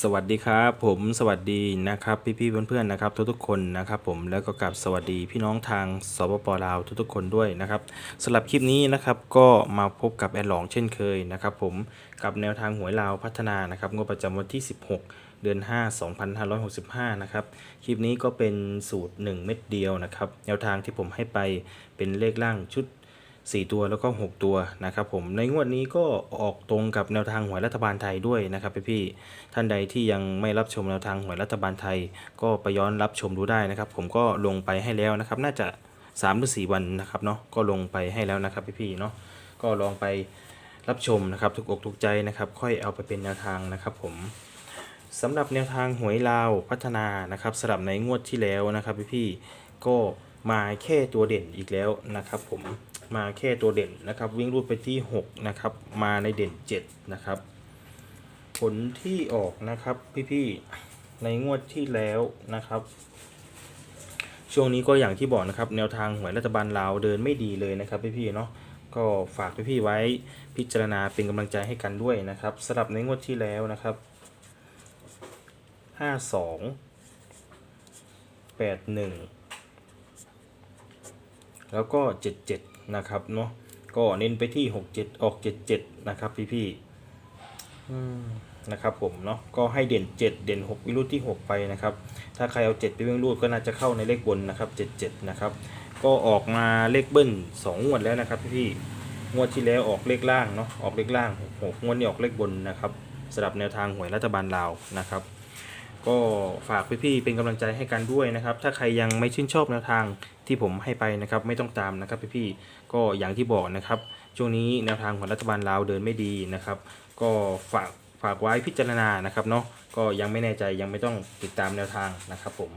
สวัสดีครับ ผมสวัสดีนะครับ พี่ๆเพื่อนๆนะครับ ทุกๆคนนะครับ ผมแล้วก็กลับสวัสดีพี่น้องทางสปปลาวทุกๆคนด้วยนะครับสำหรับคลิปนี้นะครับก็มาพบกับแอดหลองเช่นเคยนะครับ ผมกับแนวทางหวยลาวพัฒนานะครับงบประจำวันที่ 16 เดือน 5 2565 นะครับคลิปนี้ก็เป็นสูตร 1 เม็ดเดียวนะครับ แนวทางที่ผมให้ไปเป็นเลขล่างชุด 4 ตัวแล้วก็ 6 ตัวนะครับผมในงวดนี้ก็ออกตรงกับแนวทางหวยรัฐบาลไทยด้วยนะครับพี่ๆท่านใดที่ยังไม่รับชมแนวทางหวยรัฐบาลไทย ก็ไปย้อนรับชมดูได้นะครับ ผมก็ลงไปให้แล้วนะครับ น่าจะ3หรือ4วันนะครับเนาะก็ลงไปให้แล้วนะครับพี่ๆเนาะก็ลองไปรับชมนะครับถูกอกถูกใจนะครับ ค่อยเอาไปเป็นแนวทางนะครับผมสำหรับแนวทางหวยลาวพัฒนานะครับสำหรับในงวดที่แล้วนะครับพี่ๆก็มาแค่ตัวเด่นอีกแล้วนะครับผม มาแค่ตัวเด่นนะครับ วิ่งรูดไปที่ 6 นะครับ มาในเด่น 7 นะครับ ผลที่ออกนะครับพี่ๆในงวดที่แล้วนะครับ ช่วงนี้ก็อย่างที่บอกนะครับ แนวทางหวยรัฐบาลลาวเดินไม่ดีเลยนะครับพี่ๆเนาะก็ฝากพี่ๆไว้พิจารณาเป็นกำลังใจให้กันด้วยนะครับสำหรับในงวดที่แล้วนะครับห้าสองแปดหนึ่งแล้วก็เจ็ดเจ็ด นะครับเนาะก็เน้นไปที่หกเจ็ดออกเจ็ดเจ็ดนะครับพี่ๆนะครับผมเนาะก็ให้เด่น7เด่น6วิรุธที่6ไปนะครับถ้าใครเอา7ไปวิ่งรูดก็น่าจะเข้าในเลขบนนะครับ77นะครับก็ออกมาเลขเบิ้ล2งวดแล้วนะครับพี่ๆงวดที่แล้วออกเลขล่างเนาะออกเลขล่าง6งวดนี้ออกเลขบนนะครับสำหรับแนวทางหวยรัฐบาลลาวนะครับ ก็ฝากพี่ๆเป็นกำลังใจให้กันด้วยนะครับ ถ้าใครยังไม่ชื่นชอบแนวทางที่ผมให้ไปนะครับ ไม่ต้องตามนะครับพี่ๆก็อย่างที่บอกนะครับ ช่วงนี้แนวทางของรัฐบาลลาวเดินไม่ดีนะครับ ก็ฝากฝากไว้พิจารณานะครับเนาะก็ยังไม่แน่ใจยังไม่ต้องติดตามแนวทางนะครับผม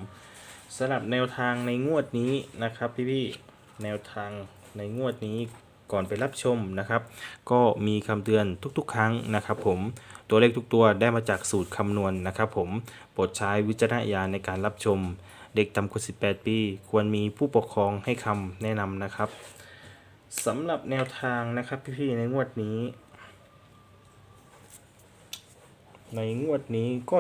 สำหรับแนวทางในงวดนี้นะครับพี่ๆแนวทางในงวดนี้ ก่อนไปรับชมนะครับ ก็มีคำเตือนทุกๆ ครั้งนะครับผมตัวเลขทุกตัวได้มาจากสูตรคำนวณนะครับผมโปรดใช้วิจารณญาณในการรับชม เด็กต่ำกว่า 18 ปี ควรมีผู้ปกครองให้คำแนะนำนะครับสำหรับแนวทางนะครับพี่ๆในงวดนี้ ในงวดนี้ก็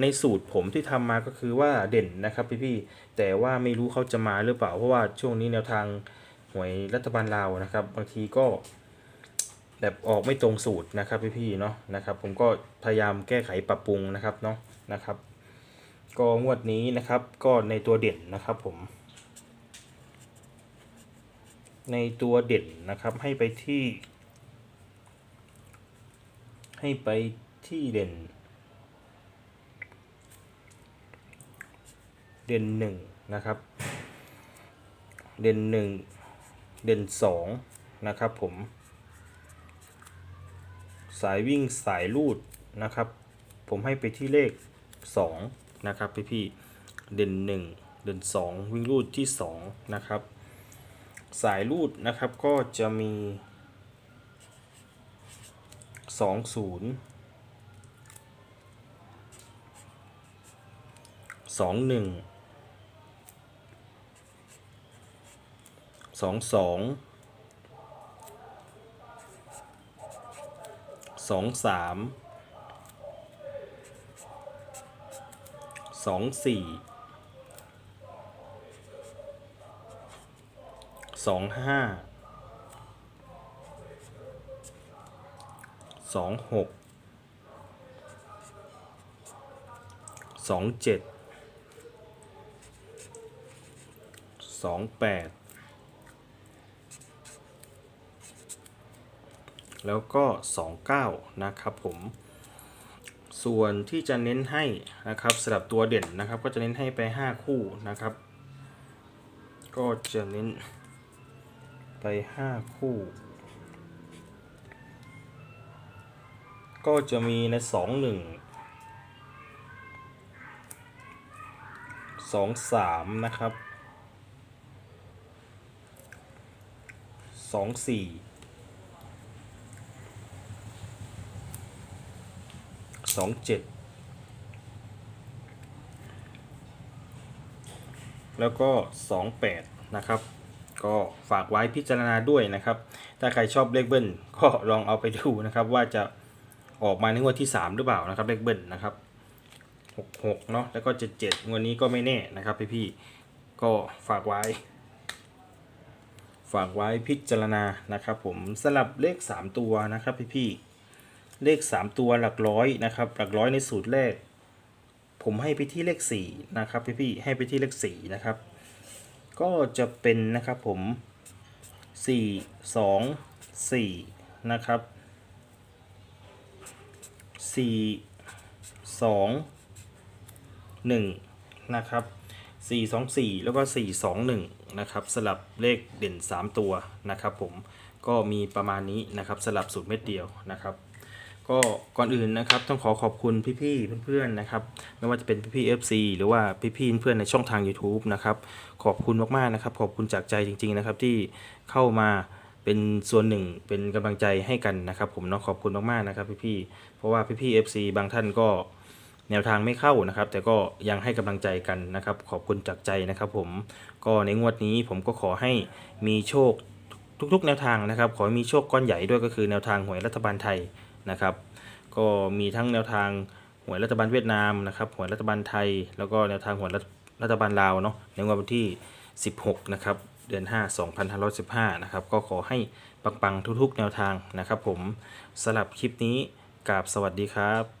ในสูตรผมที่ทำมาก็คือว่าเด่นนะครับพี่ๆแต่ว่าไม่รู้เขาจะมาหรือเปล่าเพราะว่าช่วงนี้แนวทาง หวยรัฐบาลลาวนะครับ บางทีก็แบบออกไม่ตรงสูตรนะครับพี่ๆเนาะนะครับ ผมก็พยายามแก้ไขปรับปรุงนะครับเนาะนะครับ ก็งวดนี้นะครับก็ในตัวเด่นนะครับผม ในตัวเด่นนะครับให้ไปที่ ให้ไปที่เด่น เด่นหนึ่งนะครับ เด่นหนึ่ง เด่น 2 นะครับผม สายวิ่งสายรูดนะครับ ผมให้ไปที่เลข 2 นะครับพี่พี่เด่น 1 เด่น 2 วิ่งรูดที่ 2 นะครับ สายรูดนะครับก็จะมี 20 21 สองสองสองสามสองสี่สองห้าสองหกสองเจ็ดสองแปด แล้วก็ 29 นะครับผม ส่วนที่จะเน้นให้นะครับสำหรับตัวเด่นนะครับ ก็จะเน้นให้ไป 5 คู่นะครับ ก็จะเน้นไป 5 คู่ ก็จะมีใน 2 1 2 3 นะครับ 2 4 สองเจ็ดแล้วก็สองแปดนะครับ ก็ฝากไว้พิจารณาด้วยนะครับ ถ้าใครชอบเลขเบิ้ลก็ลองเอาไปดูนะครับ ว่าจะออกมาในงวดที่ 3 หรือเปล่านะครับเลขเบิ้ลนะครับ 66 เนาะแล้วก็ 77งวดนี้ก็ไม่แน่นะครับพี่ๆก็ฝากไว้ ฝากไว้พิจารณานะครับ ผมสลับเลข 3 ตัวนะครับพี่ๆ เลข 3 ตัวหลักร้อยนะครับ หลักร้อยในสูตรแรก ผมให้ไปที่เลข4นะครับพี่ๆให้ไปที่เลข4นะครับ ก็จะเป็นนะครับผม 4 2 4 นะครับ 4 2 1 นะครับ 4 2 4 แล้วก็ 4 2 1 นะครับ สลับเลขเด่น 3 ตัวนะครับผมก็มีประมาณนี้นะครับสลับสูตรเม็ดเดียวนะครับ ก็ก่อนอื่นนะครับต้องขอขอบคุณพี่ๆเพื่อนๆนะครับไม่ว่าจะเป็นพี่ๆ FC หรือว่าพี่ๆเพื่อนในช่องทาง YouTube นะครับขอบคุณมากๆนะครับขอบคุณจากใจจริง ๆนะครับที่เข้ามาเป็นส่วนหนึ่งเป็นกำลังใจให้กันนะครับ ผมเนาะขอบคุณมากๆนะครับพี่ๆเพราะว่าพี่ๆ FC บางท่านก็แนวทางไม่เข้านะครับ แต่ก็ยังให้กำลังใจกันนะครับ ขอบคุณจากใจนะครับ ผมก็ในงวดนี้ผมก็ขอให้มีโชคทุกๆ แนวทางนะครับ ขอให้มีโชคก้อนใหญ่ด้วยก็คือแนวทางหวยรัฐบาลไทย นะครับ ก็มีทั้งแนวทางหวยรัฐบาลเวียดนามนะครับหวยรัฐบาลไทย แล้วก็แนวทางหวยรัฐรัฐบาลลาวเนาะในวันที่ 16 นะครับ เดือน 5 2515 นะครับ ก็ขอให้ปังๆทุกๆ แนวทางนะครับ ผมสลับคลิปนี้กราบสวัสดีครับ